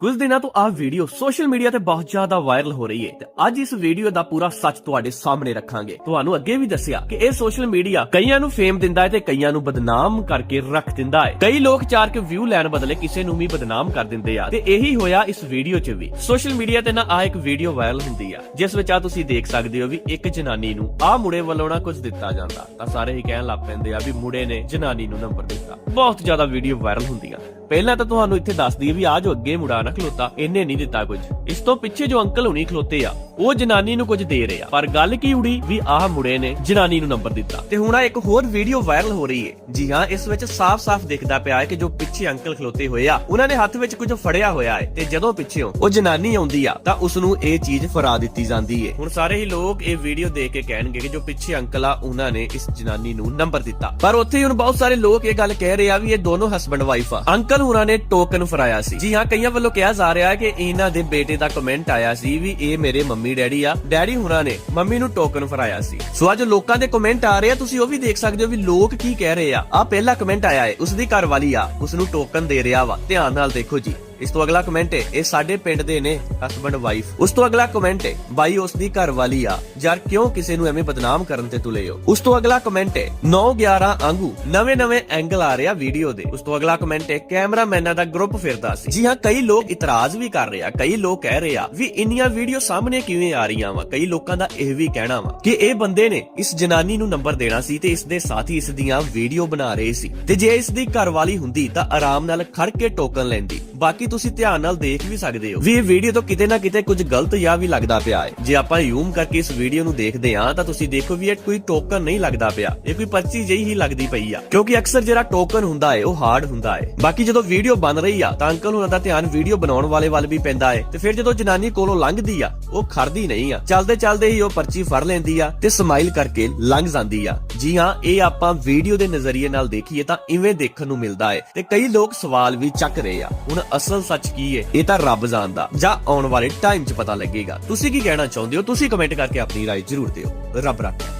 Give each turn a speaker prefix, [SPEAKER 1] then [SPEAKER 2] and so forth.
[SPEAKER 1] ਕੁਝ ਦਿਨਾਂ ਤੋਂ ਆਹ ਵੀਡੀਓ ਸੋਸ਼ਲ ਮੀਡੀਆ ਤੇ ਬਹੁਤ ਜ਼ਿਆਦਾ ਵਾਇਰਲ ਹੋ ਰਹੀ ਹੈ ਤੇ ਅੱਜ ਇਸ ਵੀਡੀਓ ਦਾ ਪੂਰਾ ਸੱਚ ਤੁਹਾਡੇ ਸਾਹਮਣੇ ਰੱਖਾਂਗੇ। ਤੁਹਾਨੂੰ ਅੱਗੇ ਵੀ ਦੱਸਿਆ ਕਿ ਇਹ ਸੋਸ਼ਲ ਮੀਡੀਆ ਕਈਆਂ ਨੂੰ ਫੇਮ ਦਿੰਦਾ ਹੈ ਤੇ ਕਈਆਂ ਨੂੰ ਬਦਨਾਮ ਕਰਕੇ ਰੱਖ ਦਿੰਦਾ ਹੈ। ਕਈ ਲੋਕ ਚਾਰ ਕੇ ਵਿਊ ਲੈਣ ਬਦਲੇ ਕਿਸੇ ਨੂੰ ਵੀ ਬਦਨਾਮ ਕਰ ਦਿੰਦੇ ਆ ਤੇ ਇਹੀ ਹੋਇਆ ਇਸ ਵੀਡੀਓ 'ਚ ਵੀ। ਸੋਸ਼ਲ ਮੀਡੀਆ ਤੇ ਨਾ ਆ ਇੱਕ ਵੀਡੀਓ ਵਾਇਰਲ ਹੁੰਦੀ ਆ, ਜਿਸ ਵਿੱਚ ਆ ਤੁਸੀਂ ਦੇਖ ਸਕਦੇ ਹੋ ਵੀ ਇੱਕ ਜਨਾਨੀ ਨੂੰ ਆ ਮੁੰਡੇ ਵੱਲੋਂ ਨਾ ਕੁਝ ਦਿੱਤਾ ਜਾਂਦਾ। ਤਾਂ ਸਾਰੇ ਹੀ ਕਹਿਣ ਲੱਗ ਪੈਂਦੇ ਆ ਵੀ ਮੁੰਡੇ ਨੇ ਜਨਾਨੀ ਨੂੰ ਨੰਬਰ ਦਿੱਤਾ। ਬਹੁਤ ਜ਼ਿਆਦਾ ਵੀਡੀਓ ਵਾਇਰਲ ਹੁੰਦੀਆਂ ਪਹਿਲਾਂ ਤਾਂ ਤੁਹਾਨੂੰ ਇੱਥੇ ਦੱਸ ਦਈਏ ਵੀ ਆ ਜੋ ਅੱਗੇ ਮੁੜਾ ਨਾ ਖਲੋਤਾ, ਇਹਨੇ ਨਹੀਂ ਦਿੱਤਾ ਕੁਝ। ਇਸ ਤੋਂ ਪਿੱਛੇ ਜੋ ਅੰਕਲ ਹੁਣੀ ਖਲੋਤੇ ਆ, ਉਹ ਜਨਾਨੀ ਨੂੰ ਕੁਝ ਦੇ ਰਹੇ ਪਰ ਗੱਲ ਕੀ ਉੜੀ? ਵੀ ਆਹ ਮੁੰਡੇ ਨੇ ਜਨਾਨੀ ਨੂੰ ਨੰਬਰ ਦਿੱਤਾ। ਤੇ ਹੁਣ ਆ ਇੱਕ ਹੋਰ ਵੀਡੀਓ ਵਾਇਰਲ ਹੋ ਰਹੀ ਹੈ ਜੀ ਹਾਂ, ਇਸ ਵਿੱਚ ਸਾਫ਼-ਸਾਫ਼ ਦਿਖਦਾ ਪਿਆ ਹੈ ਕਿ ਜੋ ਪਿੱਛੇ ਅੰਕਲ ਖਲੋਤੇ ਹੋਏ ਆ, ਉਹਨਾਂ ਨੇ ਹੱਥ ਵਿੱਚ ਕੁਝ ਫੜਿਆ ਹੋਇਆ ਹੈ ਤੇ ਜਦੋਂ ਪਿੱਛੇੋਂ ਉਹ ਜਨਾਨੀ ਆਉਂਦੀ ਆ, ਤਾਂ ਉਸ ਨੂੰ ਇਹ ਚੀਜ਼ ਫਰਾ ਦਿੱਤੀ ਜਾਂਦੀ ਹੈ ਹੁਣ ਸਾਰੇ ਹੀ ਲੋਕ ਇਹ ਵੀਡੀਓ ਦੇਖ ਕੇ ਕਹਿਣਗੇ ਕਿ ਜੋ ਪਿੱਛੇ ਅੰਕਲ ਆ, ਉਹਨਾਂ ਨੇ ਇਸ ਜਨਾਨੀ ਨੂੰ ਨੰਬਰ ਦਿੱਤਾ। ਪਰ ਉੱਥੇ ਹੁਣ ਬਹੁਤ ਸਾਰੇ ਲੋਕ ਇਹ ਗੱਲ ਕਹਿ ਰਹੇ ਆ ਵੀ ਇਹ ਦੋਨੋਂ ਹਸਬੰਡ ਵਾਈਫ ਆ। ਅੰਕਲ ਹੁਣਾਂ ਨੇ ਟੋਕਨ ਫਰਾਇਆ ਸੀ। ਜੀ ਹਾਂ, ਕਈਆਂ ਵੱਲੋਂ ਕਿਹਾ ਜਾ ਰਿਹਾ ਹੈ ਕਿ ਇਹਨਾਂ ਦੇ ਬੇਟੇ ਦਾ ਕਮੈਂਟ ਆਇਆ ਸੀ ਵੀ ਇਹ ਮੇਰੇ ਮੰਮੀ, ਡੈਡੀ ਆ। ਡੈਡੀ ਹੁਣਾਂ ਨੇ ਮੰਮੀ ਨੂੰ ਟੋਕਨ ਫਰਾਇਆ ਸੀ। ਸੋ ਅੱਜ ਲੋਕਾਂ ਦੇ ਕਮੈਂਟ ਆ ਰਹੇ ਆ। ਤੁਸੀਂ ਉਹ ਵੀ ਦੇਖ ਸਕਦੇ ਹੋ ਵੀ ਲੋਕ ਕੀ ਕਹਿ ਰਹੇ ਆ। ਆ ਪਹਿਲਾ ਕਮੈਂਟ ਆਇਆ ਹੈ ਉਸ ਦੀ ਘਰ ਵਾਲੀ ਆ ਉਸ ਨੂੰ ਟੋਕਨ ਦੇ ਰਿਹਾ ਵਾ। ਧਿਆਨ ਨਾਲ ਦੇਖੋ ਜੀ। ਇਸ ਤੋਂ ਅਗਲਾ ਕਮੈਂਟ ਹੈ, ਇਹ ਸਾਡੇ ਪਿੰਡ ਦੇ ਨੇ ਹਸਬੰਡ ਵਾਈਫ ਉਸ ਤੋਂ ਅਗਲਾ ਕਮੈਂਟ ਹੈ, ਬਾਈ ਉਸ ਦੀ ਘਰ ਵਾਲੀ ਆ, ਯਾਰ ਕਿਉਂ ਕਿਸੇ ਨੂੰ ਐਵੇਂ ਬਦਨਾਮ ਕਰਨ ਤੇ ਤੁਲੇ ਹੋ? ਉਸ ਤੋਂ ਅਗਲਾ ਕਮੈਂਟ ਹੈ 9 11 ਆਂਗੂ ਨਵੇਂ ਨਵੇਂ ਐਂਗਲ ਆ ਰਿਹਾ ਵੀਡੀਓ ਦੇ। ਉਸ ਤੋਂ ਅਗਲਾ ਕਮੈਂਟ ਹੈ ਕੈਮਰਾਮੈਨਾਂ ਦਾ ਗਰੁੱਪ ਫਿਰਦਾ ਸੀ। ਜੀ ਹਾਂ, ਕਈ ਲੋਕ ਇਤਰਾਜ਼ ਵੀ ਕਰ ਰਹੇ ਆ, ਕਈ ਲੋਕ ਕਹਿ ਰਹੇ ਆ ਵੀ ਇੰਨੀਆਂ ਵੀਡੀਓ ਸਾਹਮਣੇ ਕਿਵੇਂ ਆ ਰਹੀਆਂ ਵਾ? ਕਈ ਲੋਕਾਂ ਦਾ ਇਹ ਵੀ ਕਹਿਣਾ ਵਾ ਕਿ ਇਹ ਬੰਦੇ ਨੇ ਇਸ ਜਨਾਨੀ ਨੂੰ ਨੰਬਰ ਦੇਣਾ ਸੀ ਤੇ ਇਸ ਦੇ ਸਾਥੀ ਇਸ ਦੀਆਂ ਵੀਡੀਓ ਬਣਾ ਰਹੇ ਸੀ। ਤੇ ਜੇ ਇਸ ਦੀ ਘਰਵਾਲੀ ਹੁੰਦੀ ਤਾਂ ਆਰਾਮ ਨਾਲ ਖੜ ਕੇ ਟੋਕਨ ਲੈਂਦੀ। ਬਾਕੀ ਤੁਸੀਂ ਧਿਆਨ ਨਾਲ ਦੇਖ ਵੀ ਸਕਦੇ ਹੋ। ਵੀ ਇਹ ਵੀਡੀਓ ਤੋਂ ਕਿਤੇ ਨਾ ਕਿਤੇ ਕੁਝ ਗਲਤ ਜਾਂ ਵੀ ਲੱਗਦਾ ਪਿਆ ਹੈ। ਜੇ ਆਪਾਂ ਜ਼ੂਮ ਕਰਕੇ ਇਸ ਵੀਡੀਓ ਨੂੰ ਦੇਖਦੇ ਹਾਂ, ਤਾਂ ਤੁਸੀਂ ਦੇਖੋ ਵੀ ਇਹ ਕੋਈ ਟੋਕਨ ਨਹੀਂ ਲੱਗਦਾ ਪਿਆ। ਇਹ ਕੋਈ ਪਰਚੀ ਜਿਹੀ ਹੀ ਲੱਗਦੀ ਪਈ ਆ। ਕਿਉਂਕਿ ਅਕਸਰ ਜਿਹੜਾ ਟੋਕਨ ਹੁੰਦਾ ਹੈ, ਉਹ ਹਾਰਡ ਹੁੰਦਾ ਹੈ। ਬਾਕੀ ਜਦੋਂ ਵੀਡੀਓ ਬਣ ਰਹੀ ਆ, ਤਾਂ ਅੰਕਲ ਉਹਨਾਂ ਦਾ ਧਿਆਨ ਵੀਡੀਓ ਬਣਾਉਣ ਵਾਲੇ ਵੱਲ ਵੀ ਪੈਂਦਾ ਹੈ। ਤੇ ਫਿਰ ਜਦੋਂ ਜਨਾਨੀ ਕੋਲੋਂ ਲੰਘਦੀ ਆ, ਉਹ ਖੜਦੀ ਨਹੀਂ ਆ। ਚਲਦੇ ਚਲਦੇ ਹੀ ਉਹ ਪਰਚੀ ਫੜ ਲੈਂਦੀ ਆ ਤੇ ਸਮਾਈਲ ਕਰਕੇ ਲੰਘ ਜਾਂਦੀ ਆ। ਜੀ ਹਾਂ, ਇਹ ਆਪਾਂ ਵੀਡੀਓ ਦੇ ਨਜ਼ਰੀਏ ਨਾਲ ਦੇਖੀਏ ਤਾਂ ਇਵੇਂ ਦੇਖਣ ਨੂੰ ਮਿਲਦਾ ਹੈ। ਤੇ ਕਈ ਲੋਕ ਸਵਾਲ ਵੀ ਚੱਕ ਰਹੇ ਆ। ਹੁਣ ਅਸਲ ਸੱਚ ਕੀ ਹੈ ਇਹ ਤਾਂ ਰੱਬ ਜਾਣਦਾ ਜਾਂ ਆਉਣ ਵਾਲੇ ਟਾਈਮ 'ਚ ਪਤਾ ਲੱਗੇਗਾ ਤੁਸੀਂ ਕੀ ਕਹਿਣਾ ਚਾਹੁੰਦੇ ਹੋ ਤੁਸੀਂ ਕਮੈਂਟ ਕਰਕੇ ਆਪਣੀ رائے ਜ਼ਰੂਰ ਦਿਓ ਰੱਬ ਰੱਖੇ